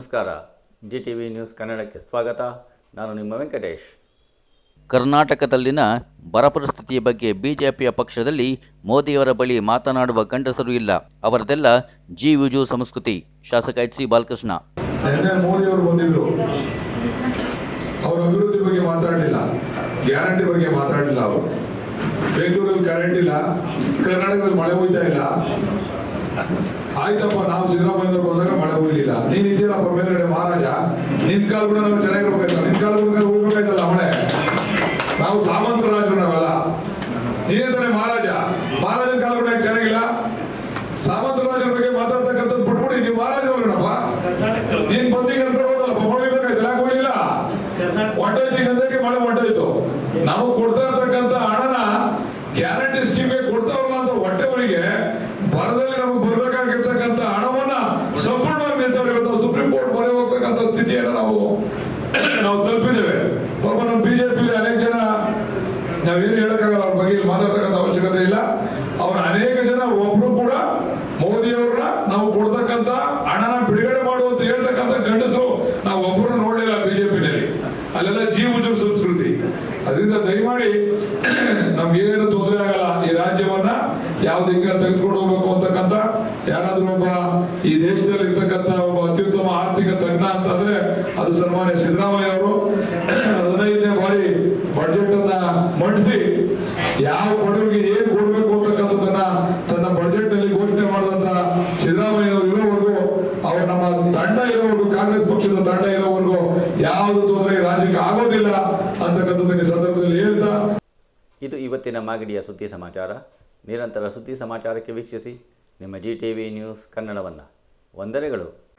ನಮಸ್ಕಾರ. G T V news ಕನ್ನಡಕ್ಕೆ ಸ್ವಾಗತ. ನಾನು ನಿಮ್ಮ ವೆಂಕಟೇಶ್. ಕರ್ನಾಟಕದಲ್ಲಿನ ಬರ ಪರಿಸ್ಥಿತಿಯ ಬಗ್ಗೆ ಬಿಜೆಪಿಯ ಪಕ್ಷದಲ್ಲಿ ಮೋದಿಯವರ ಬಳಿ ಮಾತನಾಡುವ ಗಂಡಸರು ಇಲ್ಲ. ಅವರದೆಲ್ಲ ಜಿ ವಿಜು ಸಂಸ್ಕೃತಿ. ಶಾಸಕ ಎಚ್ ಸಿ ಬಾಲಕೃಷ್ಣ. ನಿನ್ನೆ ಮೋದಿ ಅವರು ಬಂದಿದ್ರು ಅವ್ರ ಅಭಿವೃದ್ಧಿ ಬಗ್ಗೆ ಮಾತಾಡಲಿಲ್ಲ. ಗ್ಯಾರಂಟಿ ಬಗ್ಗೆ ಮಾತಾಡಲಿಲ್ಲ ಅವರು. ಬೆಂಗಳೂರಲ್ಲಿ ಕರೆಂಟ್ ಇಲ್ಲ. ಕರ್ನಾಟಕದಲ್ಲಿ ಮಳೆ ಹೋಯ್ತಾ ಇಲ್ಲ. ಆಯ್ತಪ್ಪ ನಾವು ಸಿದ್ದರಾಮಯ್ಯ ಬಂದಾಗ ಮಳೆ ಹೋಗ್ಲಿಲ್ಲ ನೀನ್ ಇದೆಯಲ್ಲಪ್ಪ ಮೇಲ್ಗಡೆ ಮಹಾರಾಜ ನಿನ್ ಕಾಲ್ ಕೂಡ ನಾವು ಚೆನ್ನಾಗಿರ್ಬೇಕಾಯ್ತಲ್ಲ ನಿನ್ ಕಾಲ್ ಕೂಡ ಹೋಗ್ಬೇಕಾಯ್ತಲ್ಲ ಮಳೆ ನಾವು ಸಾಮಂತ ರಾಜರು ನಾವೆಲ್ಲ ನೀನೇ ತಾನೇ ಮಹಾರಾಜ, ಮಹಾರಾಜನ ಕಾಲ ಕೂಡ ಚೆನ್ನಾಗಿಲ್ಲ. ಸಾಮಂತ ರಾಜರ ಬಗ್ಗೆ ಮಾತಾಡ್ತಕ್ಕಂಥದ್ದು ಬಿಟ್ಬಿಡಿ, ನೀವು ಮಹಾರಾಜರಲ್ಲಪ್ಪ ನೀನ್ ಬಂದಿಗೆ ಅಂತ ಹೋದಲ್ಲಪ್ಪ ಹೊಡಿಬೇಕಾಯ್ತು ಯಾಕೆ ಹೋಗಿಲ್ಲ ಹೊಟ್ಟೋಯ್ತು ಗಂಧಕ್ಕೆ ಮಳೆ ಹೊಟ್ಟೋಯ್ತು ನಮಗ್ ಕೊಡ್ತಾ ಇರ್ತಕ್ಕಂಥ ಹಣನ ಗ್ಯಾರಂಟಿ ಸ್ಕೀಮ್ಗೆ ಕೊಡ್ತಾವಲ್ಲ ಅಂತ ಹೊಟ್ಟೆವರಿಗೆ ಬರದಲ್ಲಿ ನಮಗೆ ಬರ್ಬೇಕಾಗಿರ್ತಕ್ಕಂಥ ಹಣವನ್ನ ಸಂಪೂರ್ಣವಾಗಿ ನಿಲ್ಸವ್ರು ಇವತ್ತು ಸುಪ್ರೀಂ ಕೋರ್ಟ್ ಮೊರೆ ಹೋಗ್ತಕ್ಕಂಥ ಸ್ಥಿತಿಯನ್ನ ನಾವು ನಾವು ತಲುಪಿದ್ದೇವೆ. ಪಾಪ ನಮ್ಮ ಬಿಜೆಪಿ ಅನೇಕ ಜನ ನಾವೇನು ಹೇಳಕ್ಕಾಗಲ್ಲ ಅವ್ರ ಬಗ್ಗೆ ಇಲ್ಲಿ ಮಾತಾಡ್ತಕ್ಕಂಥ ಅವಶ್ಯಕತೆ ಇಲ್ಲ ಅವ್ರ ಅನೇಕ ಜನ ಒಬ್ರು ಕೂಡ ಮೋದಿಯವ್ರನ್ನ ನಾವು ಕೊಡ್ತಕ್ಕಂತ ಹಣನ ಬಿಡುಗಡೆ ಮಾಡುವಂತ ಹೇಳ್ತಕ್ಕಂಥ ಗಂಡಸರು ನಾವು ಒಬ್ಬರು ನೋಡಲಿಲ್ಲ ಬಿಜೆಪಿನಲ್ಲಿ. ಅಲ್ಲೆಲ್ಲ ಜೀವ ಉಜುರ್ ಸಂಸ್ಕೃತಿ. ಅದರಿಂದ ದಯಮಾಡಿ ನಮ್ಗೆ ಏನು ತೊಂದರೆ ಆಗಲ್ಲ ಈ ರಾಜ್ಯವನ್ನ, ಯಾವ್ದು ಹಿಂಗ ತೆಗೆದುಕೊಂಡು ಹೋಗ್ಬೇಕು ಅಂತಕ್ಕಂಥ ಯಾರಾದ್ರೂ ಒಬ್ಬ ಈ ದೇಶದಲ್ಲಿ ಇರ್ತಕ್ಕಂಥ ಒಬ್ಬ ಅತ್ಯುತ್ತಮ ಆರ್ಥಿಕ ತಜ್ಞ ಅಂತಂದ್ರೆ ಅದು ಸನ್ಮಾನ್ಯ ಸಿದ್ದರಾಮಯ್ಯ ಅವರು. ಹದಿನೈದನೇ ಬಾರಿ ಬಜೆಟ್ ಅನ್ನ ಮಂಡಿಸಿ ಯಾವ ಬಡವರಿಗೆ ಏನ್ ಕೊಡ್ಬೇಕು ಅಂತಕ್ಕಂಥದ್ದನ್ನ ತನ್ನ ಬಜೆಟ್ನಲ್ಲಿ ಘೋಷಣೆ ಮಾಡಿದಂತ ಸಿದ್ದರಾಮಯ್ಯ ಅವರು ಇರೋವರೆಗೂ ಅವ್ರು ನಮ್ಮ ತಂಡ ಇರೋವರೆಗೂ, ಕಾಂಗ್ರೆಸ್ ಪಕ್ಷದ ತಂಡ ಇರೋವರೆಗೂ ಯಾವುದು ತೊಂದರೆ ರಾಜ್ಯಕ್ಕೆ ಆಗೋದಿಲ್ಲ ಅಂತಕ್ಕಂಥದ್ದನ್ನು ಸಂದರ್ಭದಲ್ಲಿ ಹೇಳ್ತಾ. ಇದು ಇವತ್ತಿನ ಮಾಗಡಿಯ ಸುದ್ದಿ ಸಮಾಚಾರ. ನಿರಂತರ ಸುದ್ದಿ ಸಮಾಚಾರಕ್ಕೆ ವೀಕ್ಷಿಸಿ. ನಿಮ್ಮ ಜಿ ಟಿ ವಿ ನ್ಯೂಸ್ ಕನ್ನಡವನ್ನು. ವಂದನೆಗಳು.